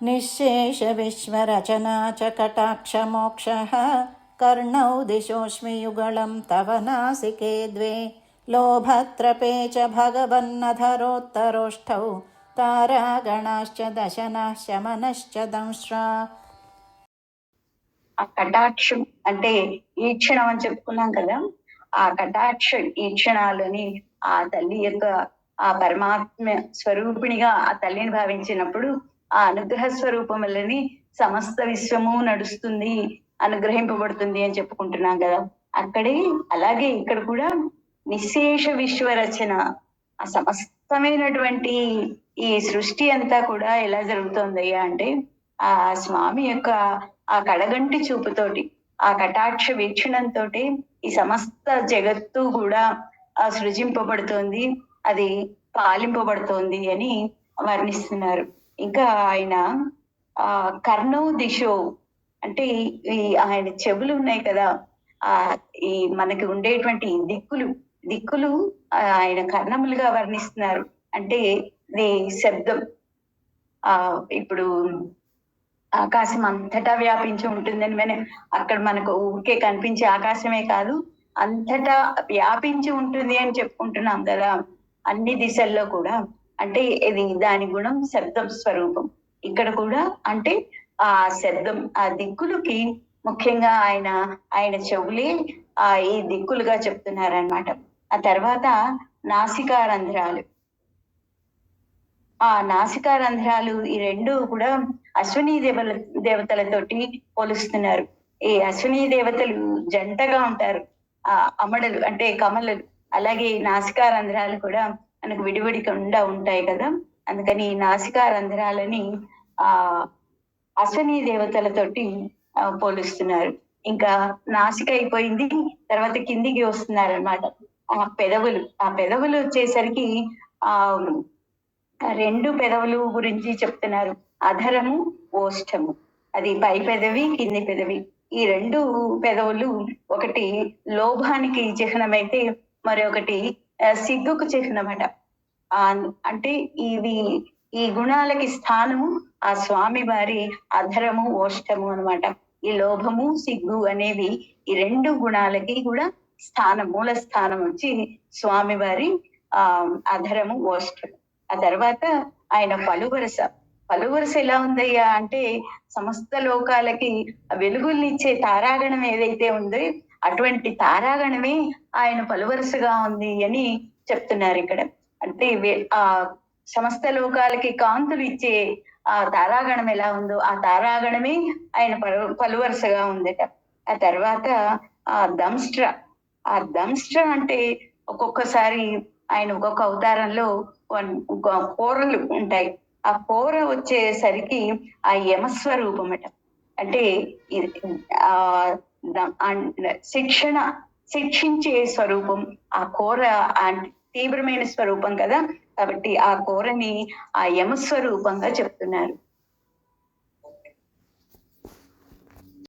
निःशेषविश्वरचना च कटाक्षमोक्षः कर्णौ दिशोऽस्मि युगलं तव नासिके द्वे लोभत्रपे च भगवन्नधरोत्तरोष्ठौ तारागणाश्च दशनः शमनश्च दंश्रा ఆ కటాక్షం అంటే ఈక్షణం అని చెప్పుకున్నాం కదా ఆ కటాక్ష ఈక్షణాలని ఆ తల్లి యొక్క ఆ పరమాత్మ స్వరూపిణిగా ఆ తల్లిని భావించినప్పుడు ఆ అనుగ్రహ స్వరూపములని సమస్త విశ్వము నడుస్తుంది అనుగ్రహింపబడుతుంది అని చెప్పుకుంటున్నాం కదా. అక్కడే అలాగే ఇక్కడ కూడా నిశేష విశ్వ రచన ఆ సమస్తమైనటువంటి ఈ సృష్టి అంతా కూడా ఎలా జరుగుతోందయ్యా అంటే ఆ స్వామి యొక్క ఆ కడగంటి చూపుతోటి ఆ కటాక్ష వీక్షణంతో ఈ సమస్త జగత్తు కూడా ఆ సృజింపబడుతోంది అది పాలింపబడుతోంది అని వర్ణిస్తున్నారు. ఇంకా ఆయన ఆ కర్ణో దిశో అంటే ఈ ఆయన చెవులు ఉన్నాయి కదా ఆ ఈ మనకి ఉండేటువంటి దిక్కులు దిక్కులు ఆయన కర్ణములుగా వర్ణిస్తున్నారు. అంటే ఇది శబ్దం. ఆ ఇప్పుడు ఆకాశం అంతటా వ్యాపించి ఉంటుందని మనం అక్కడ మనకు ఊరికే కనిపించే ఆకాశమే కాదు అంతటా వ్యాపించి ఉంటుంది అని చెప్పుకుంటున్నాం కదా అన్ని దిశల్లో కూడా. అంటే ఇది దాని గుణం శబ్దం స్వరూపం. ఇక్కడ కూడా అంటే ఆ శబ్దం ఆ దిక్కులకి ముఖ్యంగా ఆయన ఆయన చెవులే ఆ ఈ దిక్కులుగా చెప్తున్నారనమాట ఆ తర్వాత నాసికా రంధ్రాలు ఆ నాసికా రంధ్రాలు ఈ రెండు కూడా అశ్విని దేవల దేవతలతోటి పోలుస్తున్నారు. ఈ అశ్విని దేవతలు జంటగా ఉంటారు. ఆ అమడలు అంటే కమలలు. అలాగే నాసికా రంధ్రాలు కూడా మనకు విడివిడికుండా ఉంటాయి కదా. అందుకని నాసికా రంధ్రాలని ఆ అశ్విని దేవతలతోటి పోలుస్తున్నారు. ఇంకా నాసిక అయిపోయింది తర్వాత కిందికి వస్తున్నారు అనమాట ఆ పెదవులు ఆ పెదవులు వచ్చేసరికి ఆ రెండు పెదవులు గురించి చెప్తున్నారు. అధరము ఓష్టము. అది పై పెదవి కింది పెదవి. ఈ రెండు పెదవులు ఒకటి లోభానికి చిహ్నమైతే మరొకటి సిగ్గుకు చిహ్నమట అంటే ఇవి ఈ గుణాలకి స్థానము ఆ స్వామి వారి అధరము ఓష్టము అన్నమాట. ఈ లోభము సిగ్గు అనేవి ఈ రెండు గుణాలకి కూడా స్థానం మూల స్థానం వచ్చి స్వామి వారి ఆ అధరము ఓష్టము. ఆ తర్వాత ఆయన పలువరస. పలువరస ఎలా ఉందయ్యా అంటే సమస్త లోకాలకి వెలుగుల్నిచ్చే తారాగణం ఏదైతే ఉందో అటువంటి తారాగణమే ఆయన పలువరుసగా ఉంది అని చెప్తున్నారు ఇక్కడ. అంటే ఆ సమస్త లోకాలకి కాంతులు ఇచ్చే ఆ తారాగణం ఎలా ఉందో ఆ తారాగణమే ఆయన పలు పలువరుసగా ఉందట. ఆ తర్వాత ఆ దంష్ట్ర ఆ దంష్ట్ర అంటే ఒక్కొక్కసారి ఆయన ఒక్కొక్క అవతారంలో ఒక కూరలు ఉంటాయి. ఆ కూర వచ్చేసరికి ఆ యమస్వరూపమట. అంటే ఇది ఆ శిక్షణ శిక్షించే స్వరూపం ఆ కోర ఆ తీవ్రమైన స్వరూపం కదా? కాబట్టి ఆ కోరని ఆ యమ స్వరూపంగా చెప్తున్నారు.